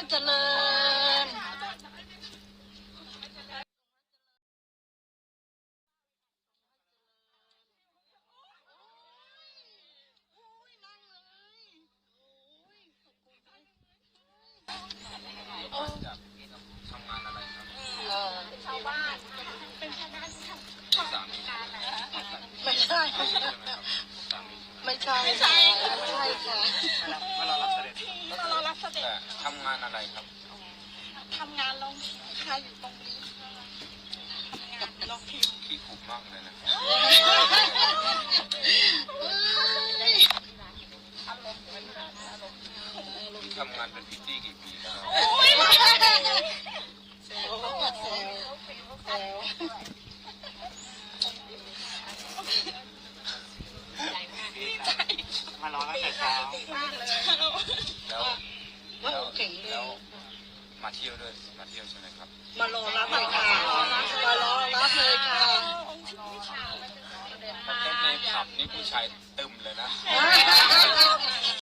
วัดเจริญไม่ใช่ ไม่ใช่ ไม่ใช่ค่ะ เมื่อเรารับเสด็จ เด็จแต่ทำงานอะไรครับ ทำงานลงค่ะอยู่ตรงนี้ค่ะทำงานลงพิมพ์ขี้ขุมากเลยนะอารมณ์เป็นอารมณ์ทำงานเป็นพิตตี้กี่ปีแล้วโอ้ยมาแซวแซวแซวมารอตั้งแต่เช้า มากเลย แล้ว ว่า แล้ว เก่งเล แล้ว ย มาเที่ยวด้วยมาเที่ยวใช่ไหมครับ มารอรับเลยค่ะมารอรับเลยค่ะในผับนี่ผู้ชายตึมเลยนะอ่า